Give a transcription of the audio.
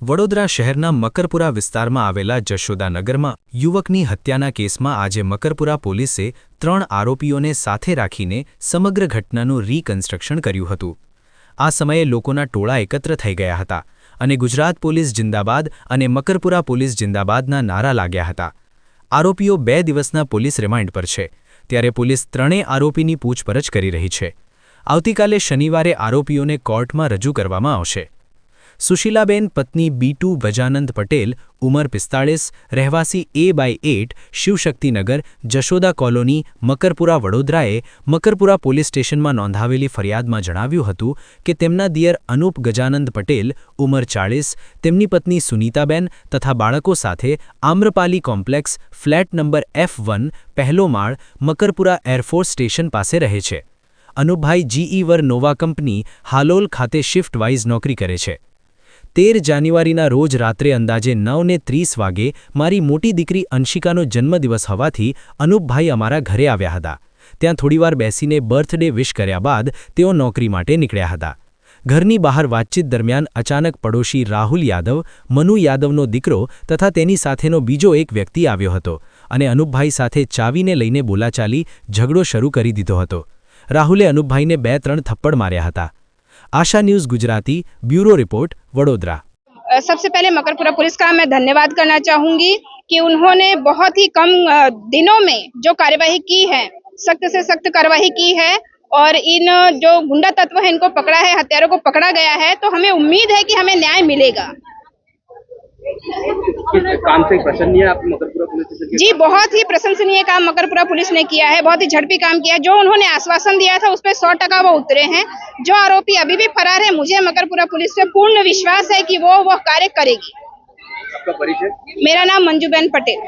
વડોદરા શહેરના મકરપુરા વિસ્તારમાં આવેલા જશોદાનગરમાં યુવકની હત્યાના કેસમાં આજે મકરપુરા પોલીસે ત્રણ આરોપીઓને સાથે રાખીને સમગ્ર ઘટનાનું રીકન્સ્ટ્રક્શન કર્યું હતું. આ સમયે લોકોના ટોળા એકત્ર થઈ ગયા હતા અને ગુજરાત પોલીસ જિંદાબાદ અને મકરપુરા પોલીસ જિંદાબાદના નારા લાગ્યા હતા. આરોપીઓ બે દિવસના પોલીસ રિમાન્ડ પર છે, ત્યારે પોલીસ ત્રણેય આરોપીની પૂછપરછ કરી રહી છે. આવતીકાલે શનિવારે આરોપીઓને કોર્ટમાં રજૂ કરવામાં આવશે. સુશીલાબેન પત્ની બીટુ ગજાનંદ પટેલ, ઉંમર પિસ્તાળીસ, રહેવાસી A by eight, Shivshaktinagar, Jashoda colony, Makarpura વડોદરાએ Makarpura police સ્ટેશનમાં નોંધાવેલી ફરિયાદમાં જણાવ્યું હતું કે તેમના દિયર અનુપ ગજાનંદ પટેલ, ઉંમર ચાળીસ, તેમની પત્ની સુનીતાબેન તથા બાળકો સાથે Amrapali complex, flat number F one, પહેલો માળ, મકરપુરા એરફોર્સ સ્ટેશન પાસે રહે છે. Anupbhai GE Vernova company Halol ખાતે શિફ્ટ વાઇઝ નોકરી કરે છે. તેર જાન્યુઆરીના રોજ રાત્રે અંદાજે નવને ત્રીસ વાગે મારી મોટી દીકરી અંશિકાનો જન્મદિવસ હોવાથી અનુપભાઈ અમારા ઘરે આવ્યા હતા. ત્યાં થોડીવાર બેસીને બર્થડે વિશ કર્યા બાદ તેઓ નોકરી માટે નીકળ્યા હતા. ઘરની બહાર વાતચીત દરમિયાન અચાનક પડોશી રાહુલ યાદવ, મનુ યાદવનો દીકરો તથા તેની સાથેનો બીજો એક વ્યક્તિ આવ્યો હતો અને અનુપભાઈ સાથે ચાવીને લઈને બોલાચાલી ઝઘડો શરૂ કરી દીધો હતો. રાહુલે અનુપભાઈને બે ત્રણ થપ્પડ માર્યા હતા. Asha news Gujarati, bureau report, Vadodara. सबसे पहले मकरपुरा पुलिस का मैं धन्यवाद करना चाहूँगी कि उन्होंने बहुत ही कम दिनों में जो कार्यवाही की है, सख्त से सख्त कार्यवाही की है और इन, जो गुंडा तत्व है, इनको पकड़ा है हत्यारों को पकड़ा गया है तो हमें उम्मीद है कि हमें न्याय मिलेगा। काम से प्रसन्न है आप मकरपुरा पुलिस स्टेशन जी बहुत ही प्रशंसनीय काम मकरपुरा पुलिस ने किया है बहुत ही झड़पी काम किया है। जो उन्होंने आश्वासन दिया था उस पर सौ टका वो उतरे हैं। जो आरोपी अभी भी फरार है मुझे मकरपुरा पुलिस पे पूर्ण विश्वास है कि वो वो कार्य करेगी। आपका परिचय? मेरा नाम मंजूबेन पटेल।